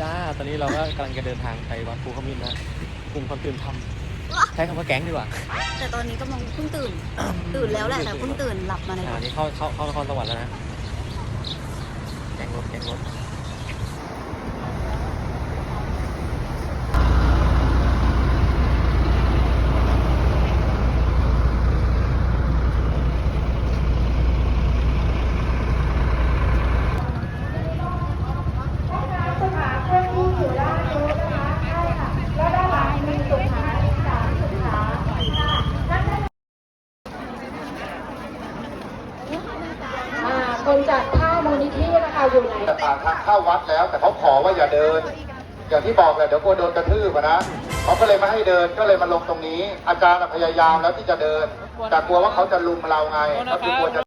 จ้า ตอนนี้เราก็กำลังจะเดินทางไปวัดภูขมิ้นนะกลุ่มคนตื่นทำใช้คำว่าแก๊งดีกว่าแต่ตอนนี้กำลังเพิ่งตื่น ตื่นแล้วแหละแต่เพิ่งตื่นหลับมาในอ่ารถนี่เข้าเข้าเข้านครสวรรค์แล้วนะ แก๊งรถแก๊งรถ นจัดท่ามูลนิธินะคะอยู่ไหนแต่ปากทางเข้าวัดแล้ว แต่เขาขอว่าอย่าเดิน อย่างที่บอกแหละเดี๋ยวกลัวโดนกระทืบอะนะเขาก็เลยไม่ให้เดินก็เลยมาลงตรงนี้ อาจารย์อะพยายามแล้วที่จะเดิน แต่กลัวว่าเขาจะลุมเราไงก็คือกลัวจะ